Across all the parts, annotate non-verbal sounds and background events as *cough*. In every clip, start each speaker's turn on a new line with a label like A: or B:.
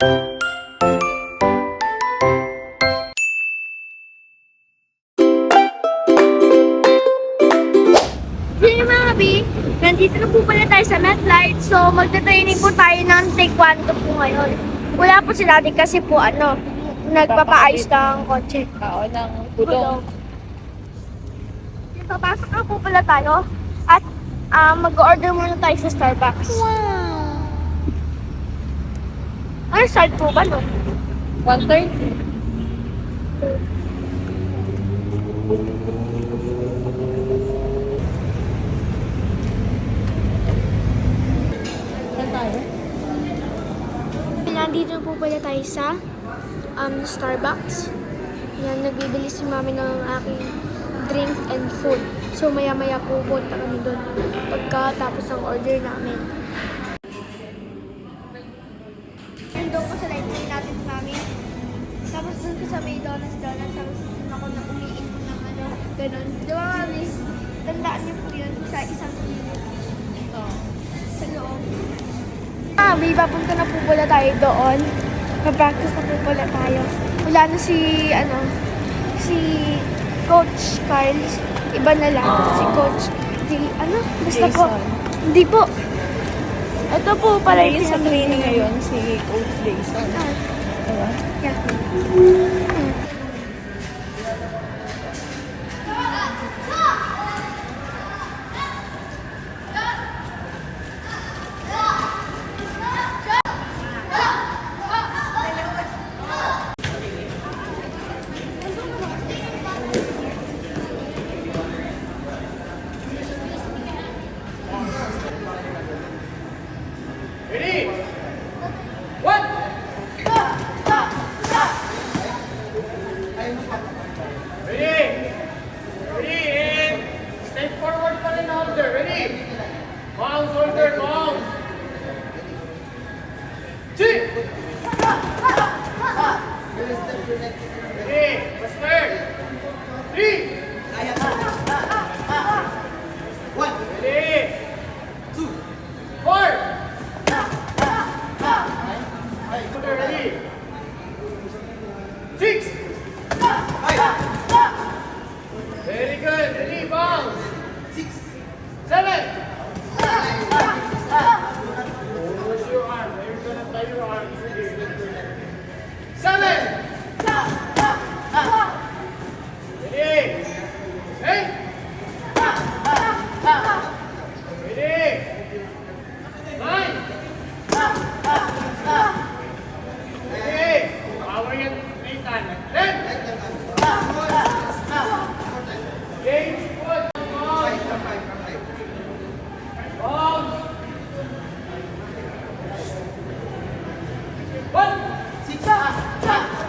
A: Yun yung mga kabi, nandito na po pala tayo sa MetLife. So, magta-training po tayo ng Taekwondo po ngayon. Wala po si Daddy kasi po ano, nagpapaayos ng kotse.
B: Oo, ng gulong.
A: Papasok na po pala tayo at ah, mag-order muna tayo sa Starbucks. Wow! Ano start po ba no?
B: 130. Saan tayo?
A: Nandito na po pala tayo sa um, Starbucks. Yan, nagbibili si mami ng aking drink and food. So, maya-maya po punta kami doon pagkatapos ng order namin. Nandun ko sa line natin mami. Tapos doon ko sa may donuts donuts. Tapos doon ako na umiin ko ng ano, ganun. Di ba mami? Tandaan niyo po yun sa isang
B: Oo.
A: sa loob. Ah, may papunta na po pala tayo doon. Mag-practice na po pala tayo. Wala na si, ano, si Coach Carls. Iba na lang. Si Coach, di, ano, basta po.
B: Jason.
A: Hindi po. Ito po pala
B: Ayun sa training ngayon, si Coach Jason.
A: Ah,
B: Diba?
A: yeah.
C: Ready? One. Ready? Ready? And step forward pa rin na shoulder. Ready? Bounce, shoulder, bounce. Two. Ready? Faster. Three. Ready? Two. Four. Ready? Six. Very good. Ready? Bounce. Six. Seven. Push your arm. You're gonna tie your arms. Ready? Seven. Ready? Eight. Ready? Nine. Ready? Power yan, Nathan. Ten. James, good. Bounce. Bounce. One. Ready? *laughs*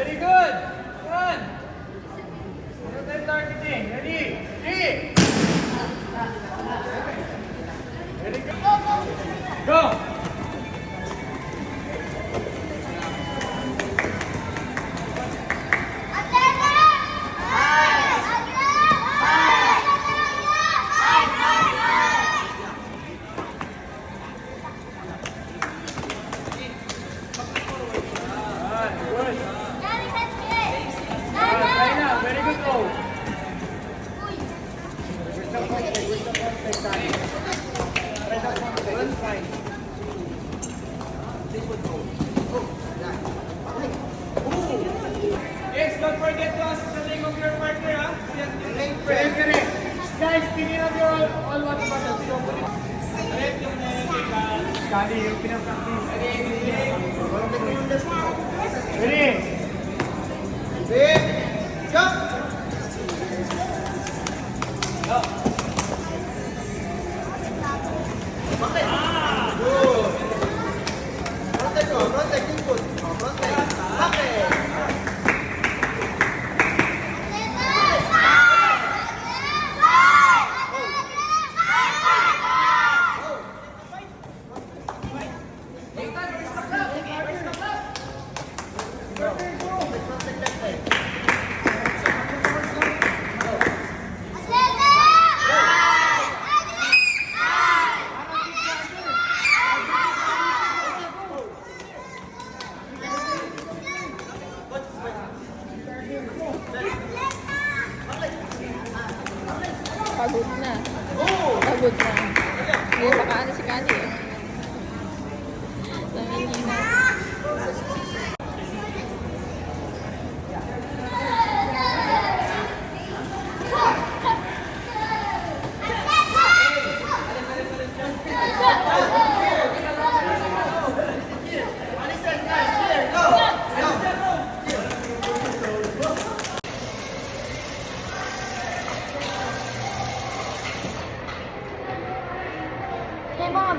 C: Very good. One. Ano tayo targeting? Ready? Three. Very. Go.
D: Don't forget to ask the name of your partner, ha? Yan yung name
C: correct. Guys, tingin natin all, all water bottles. So,
D: Correct yung name, ika.
C: Kali yung pinapractice. Ready?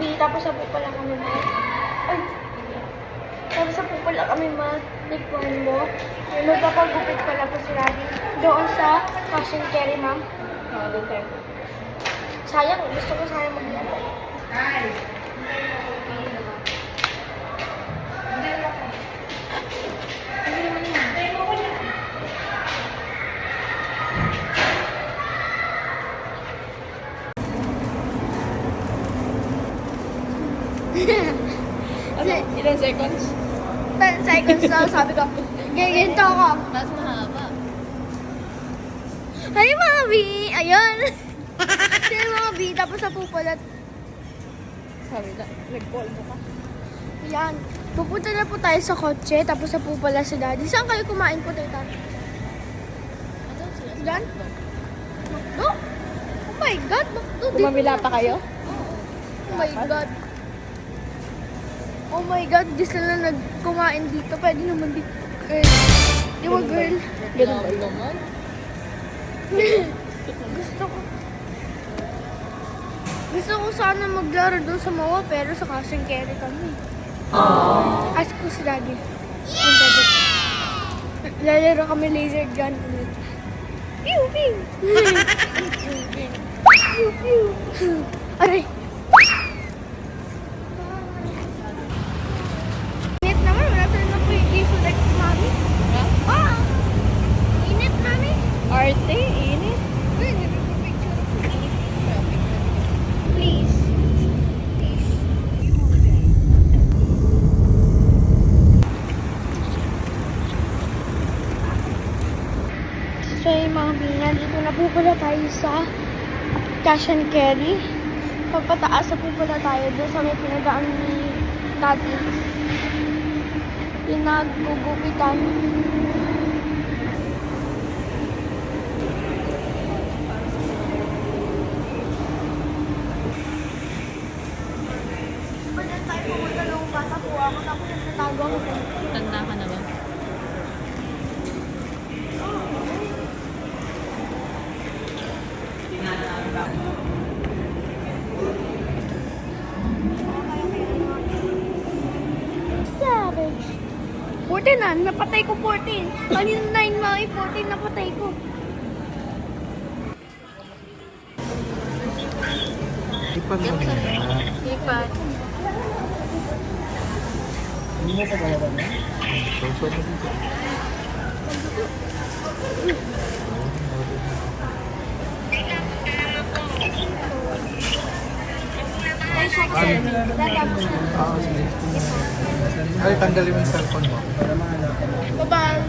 A: Hey mga bi, tapos po pala kami ma. Ay, tapos po pala kami ma. Tikwan mo. May magpapagupit pala po si Raddy. Doon sa cash and carry, ma'am.
B: Oh, doon.
A: Sayang, gusto ko sana maglaro. Hindi naman yun.
B: Ano? Ilang seconds?
A: 10 seconds na, sabi ko, gaganto ako.
B: Mas mahaba.
A: Hi mga bi! Ayun! Hi mga bi, tapos na po pala.
B: Sabi na, nag-call mo ka.
A: Yan. Pupunta na po tayo sa kotse, tapos na po pala si daddy. Saan kayo kumain po, tita?
B: Ano sila?
A: Yan? Makdo? Oh my God, Makdo. dito na.
B: pa kayo?
A: Oh my God. Oh my God, di sila nagkumain dito. Pwede naman dito. Girl. Di ba, girl?
B: Ganun ba naman? *laughs*
A: Gusto ko. Gusto ko sana maglaro doon sa MOA, pero sa cash and carry kami. Ask ko si daddy. Daddy. Lalaro kami laser gun ulit. Pew, pew! *laughs* pew, pew! Aray! Init naman, wala talaga po yung gift like mami.
B: Ha?
A: Ah! Init mami!
B: Arte, init.
A: Uy, nagpapicture. Please. Please. So yung mga bina, dito na po pala tayo sa cash and carry. Pagpataas na po pala tayo doon sa may pinagaan ni Tati. Pinaggugupitan. Pwede tayo pumunta nung bata po ako tapos nagtatago ako.
B: Tanda ka na ba?
A: Savage. 14 na, napatay ko 14. Kanina 9 mga 14 napatay ko.
E: Ipan mo na.
B: Ipan.
E: Hindi mo pa kaya na? So, so, so, so.
A: Ay, siya kasi. Tatapos na.
E: Ah, sige. Ay, tanggalin mo yung cellphone mo.
A: Bye-bye.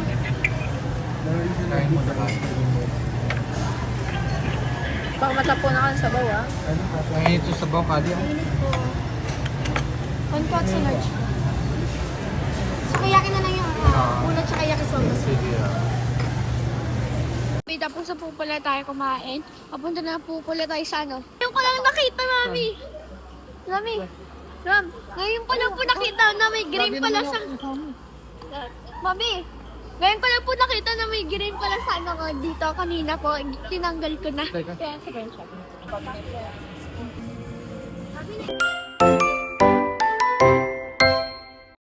E: Kain mo na lang.
B: Baka matapo na ka sa bawa.
E: Ngayon ito sa bawang kali. ah.
A: Init po. One pot sa large po. So, kayakin na lang yung uh,
E: Ah.
A: una tsaka yakisoba.
E: Sige ah.
A: Wait, tapos na po pala tayo kumain. Papunta na po pala tayo sa ano. Ngayon ko lang nakita, Mami. Mami. Ma'am, ngayon ko lang po nakita na may green pala sa... Mami, ngayon ko lang po nakita na may green pala sa ano ko dito kanina po. Tinanggal ko na. Kaya sa shop.